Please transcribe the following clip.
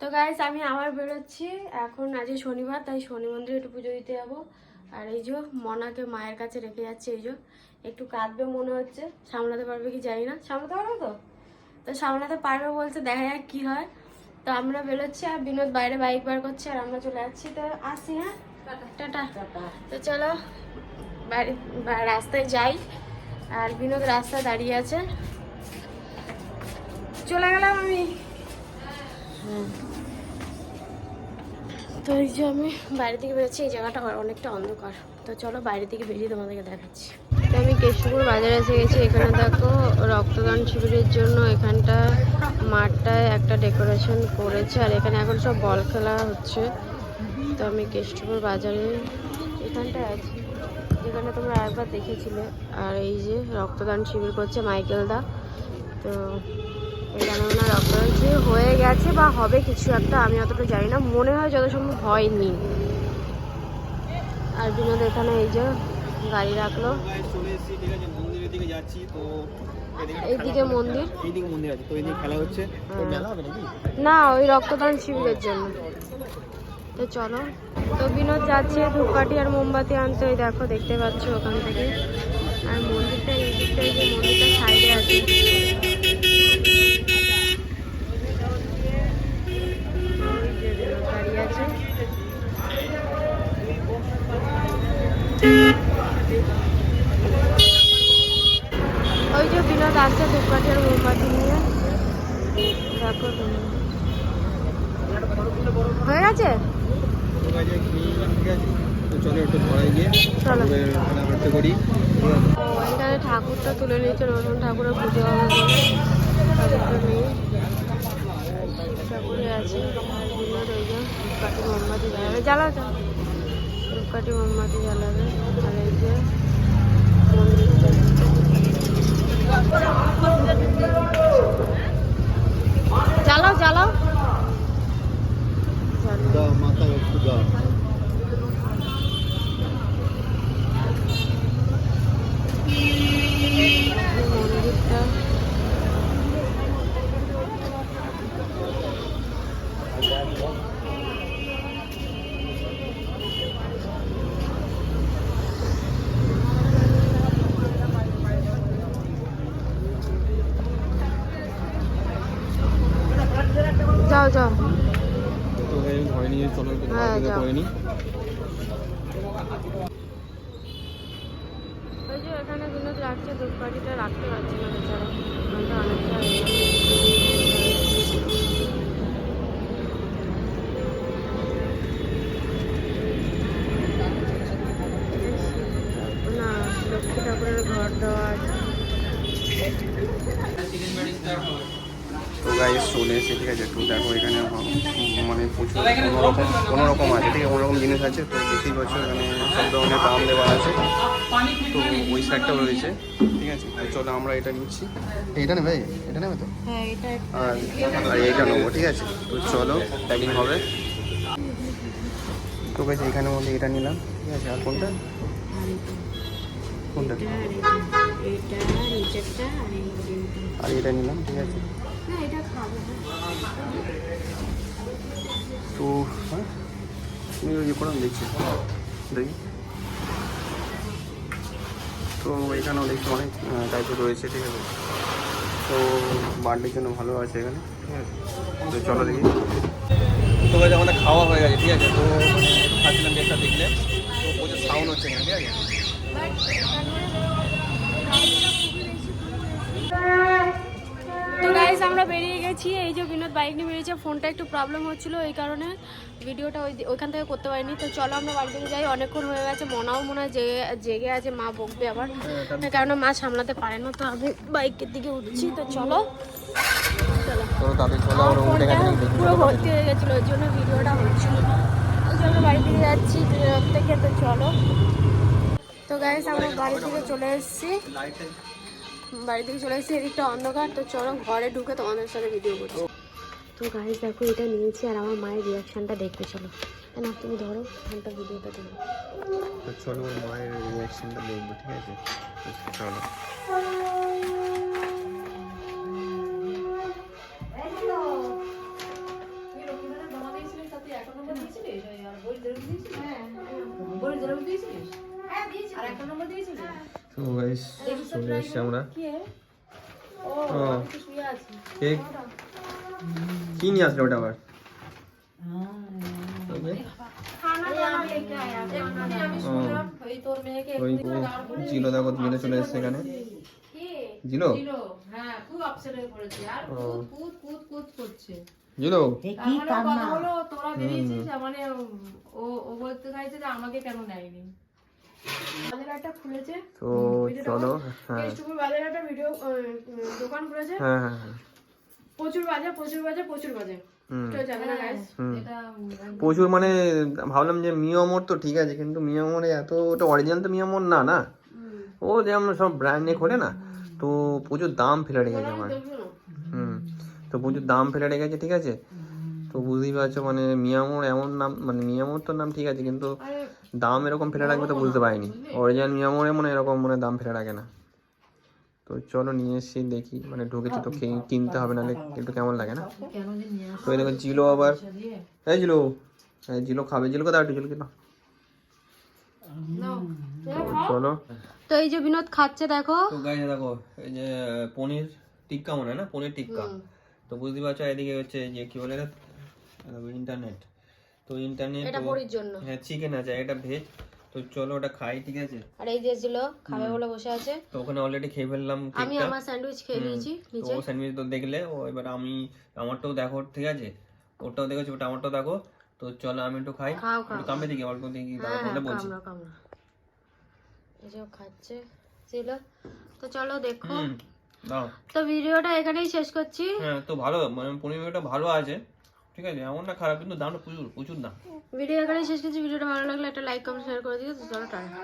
তো গাইস আমি আবার বেরোচ্ছি। এখন আজকে শনিবার তাই শনি মন্দিরে একটু পুজো দিতে যাব। আর এই যে মনাকে মায়ের কাছে রেখে যাচ্ছে এই যে একটু কাঁদবে মনে হচ্ছে। সামলাতে পারবে কি জানি না। সামলাতে পারবে তো? তো সামলাতে পারবে বলছে দেখা যাক কি হয়। তো আমরা বেরোচ্ছি আর বিনোদ বাইরে বাইক বার করছে আর আমরা চলে যাচ্ছি। তো আসি হ্যাঁ? টাটা। তো চলো বাড়ি রাস্তায় যাই। আর বিনোদ রাস্তায় দাঁড়িয়ে আছে। চলে গেলাম আমি। তো এই যে আমি বাইরে থেকে বেরোচ্ছি, এই জায়গাটা অনেকটা অন্ধকার। তো চলো বাইরে থেকে বেরিয়ে তোমাদেরকে দেখাচ্ছি। তো আমি কেশবপুর বাজারে এসে গেছি। এখানে দেখো রক্তদান শিবিরের জন্য এখানটা মাঠটায় একটা ডেকোরেশন করেছে, আর এখানে এখন সব বল খেলা হচ্ছে। তো আমি কেষ্টপুর বাজারে এখানটায় আছি। যেখানে তোমরা একবার দেখেছিলে। আর এই যে রক্তদান শিবির করছে মাইকেল দা। তো এখানে ওনার শিবির হয়ে গেছে বা হবে কিছু একটা, আমি অতটা জানি না। মনে হয় যত সম্ভব হয়নি। আর বিনোদ এখানে এই যে গাড়ি রাখল। এইদিকে মন্দির? হ্যাঁ। না, ওই রক্তদান শিবিরের জন্য। তো চলো। তো বিনোদ যাচ্ছে ধূপকাঠি আর মোমবাতি আনতে। ওই দেখো, দেখতে পাচ্ছ ওখান থেকে। আর মন্দিরটা, এই দিকটা এই যে মন্দিরটা সাইডে আছে। ওই যে বিনোদ আসছে ধূপকাঠি আর মোমবাতি নিয়ে। হয়ে গেছে? ঠাকুরটা তুলে নিয়েছে নতুন ঠাকুরের পুজো হবে ঠাকুরটা ঠাকুরে আছে। আর বিনোদ মোমবাতি জ্বালাও। ধূপকাঠি মোমবাতি জ্বালাবে আর এই যে মন্দিরটা জ্বালাও জ্বালাও জ্বালাও। দাও মাথা একটু দাও মন্দিরটা যাও যাও। তো ঘরে নিয়ে চলো হ্যাঁ। করে নিই ওই যে এখানে বিনোদ রাখছে রাখতে পারছে না বেচারা। ওখানটা অনেকটা না লক্ষ্মী ঠাকুরের ঘর দেওয়া আছে। তো গাইস চলে এসে ঠিক আছে একটু দেখো এখানে মানে প্রচুর কোনো রকম কোনো রকম আছে ঠিক আছে কোনো রকম জিনিস আছে তো দেখতেই পাচ্ছ এখানে সব ধরনের দাম দেওয়া আছে তো ওই সাইডটাও রয়েছে ঠিক আছে চলো আমরা এটা নিচ্ছি। এইটা নেবে? এটা নেবে তো? হ্যাঁ এটা আর এইটা নেব ঠিক আছে তো চলো প্যাকিং হবে। তো গাইস এখানের মধ্যে এটা নিলাম ঠিক আছে আর কোনটা? কোনটা? এটা আর এটা নিলাম ঠিক আছে। এটা তো হ্যাঁ? তুমি ওই করে দেখছি? দেখি। তো এখানেও দেখছি অনেক টাইপের রয়েছে ঠিক আছে? তো বার্থডের জন্য ভালো আছে এখানে। ঠিক আছে তো চলো দেখি। তো গাছ আমাদের খাওয়া হয়ে গেছে ঠিক আছে? তো খাচ্ছিলাম একটা দেখলে। তো প্রচুর সাউন্ড হচ্ছে এখানে ঠিক আছে? তো গাইজ আমরা বেরিয়ে গেছি। এই যে বিনোদ বাইক নিয়ে বেরিয়েছে ফোনটা একটু প্রবলেম হচ্ছিল এই কারণে ভিডিওটা ওই ওইখান থেকে করতে পারিনি। তো চলো আমরা বাড়ি থেকে যাই। অনেকক্ষণ হয়ে গেছে মনাও মনে হয় জেগে জেগে আছে মা বকবে আবার। কারণ মা সামলাতে পারে না তো আমি বাইকের দিকে উঠছি। তো চলো। পুরো ভর্তি হয়ে গেছিল ওই জন্য ভিডিওটা হচ্ছিল ওই জন্য বাড়ি থেকে যাচ্ছি থেকে তো চলো। তো গাইজ আমরা বাড়ি থেকে চলে এসেছি। বাড়িতে চলে এসেছি এদিকটা অন্ধকার তো চলো ঘরে ঢুকে তোমাদের সাথে ভিডিও করছি। তো গাড়ি দেখো এটা নিয়েছি আর আমার মায়ের রিয়াকশনটা দেখতে চলো। না তুমি ধরো ফোনটা ভিডিওটা দেখো তো চলো ওর মায়ের রিয়াকশনটা দেখব ঠিক আছে? চলো। হ্যাঁ, হ্যাঁ, হ্যাঁ। আর একটা নম্বর দিয়েছিলিস? তো গাইস চলে এসছি আমরা। কে কেক। নিয়ে আসলে ওটা আবার? জিলো দেখো জিলো চলে এসছে এখানে। জিলো? জিলো মানে হলো তোরা বেরিয়েছিস মানে ও ও বলতে চাইছে যে আমাকে কেন নেয়নি? তো চলো হ্যাঁ। ভিডিও দোকান খুলেছে। হ্যাঁ হ্যাঁ হ্যাঁ। প্রচুর বাজে প্রচুর বাজে প্রচুর বাজে হুম। কেউ যাবে না guys। হুম। প্রচুর মানে ভাবলাম যে মিয়ামোর তো ঠিক আছে কিন্তু মিয়ামোরে এত ওটা অরিজিনাল তো মিয়ামোর না না? ও যেমন সব ব্র্যান্ড নিয়ে খোলে না তো প্রচুর দাম ফেলে রেখেছে আমার। হুম। তো প্রচুর দাম ফেলে রেখেছে ঠিক আছে? তো বুঝতেই পারছ মানে মিয়ামোর এমন নাম মানে মিয়ামোর তো নাম ঠিক আছে কিন্তু দাম এরকম ফেলে রাখবে তো বুঝতে পারিনি। অরিজিনাল মিয়ামোরে মনে এরকম মানে দাম ফেলে রাখে না। তো চলো নিয়ে এসেছি দেখি মানে ঢুকেছি তো কিনতে হবে নাহলে একটু কেমন লাগে না। কেন তো এই দেখো জিলো আবার। এই জিলো এই জিলো খাবে জিলোকে দাও একটু জিলোকে দাও তো চলো। তো এই যে বিনোদ খাচ্ছে দেখো। তো গাইজ দেখো এই যে পনির টিক্কা মনে হয় না? পনির টিক্কা। তো বুঝতে পারছ এদিকে হচ্ছে যে কি বলে ইন্টারনেট তো ইন্টারনেট এটা পরির জন্য। হ্যাঁ চিকেন আছে এটা ভেজ তো চলো ওটা খাই ঠিক আছে? আর এই যে ছিল খাবে বলে বসে আছে। তো ওখানে অলরেডি খেয়ে ফেললাম আমি আমার স্যান্ডউইচ খেয়ে নিয়েছি নিচে। ও স্যান্ডউইচ তো দেখলে ও এবার আমি আমারটাও দেখো ঠিক আছে? ওটাও দেখেছি ওটা আমারটাও দেখো। তো চলো আমি একটু খাই। খাও খাও। একটু কামড়ে দেখি অল্প দেখি হ্যাঁ তারপরে হ্যাঁ বলছি। এই যে খাচ্ছে ছিল। তো চলো দেখো। তো ভিডিওটা এখানেই শেষ করছি। হ্যাঁ তো ভালো মানে পনিরটা ভালো আছে। ঠিক আছে? এমন না, খারাপ, কিন্তু দামটা প্রচুর প্রচুর দাম। ভিডিও এখানে শেষ করছি। ভিডিওটা ভালো লাগলে একটা লাইক কমেন্ট শেয়ার করে দিও। তো চলো, টাটা।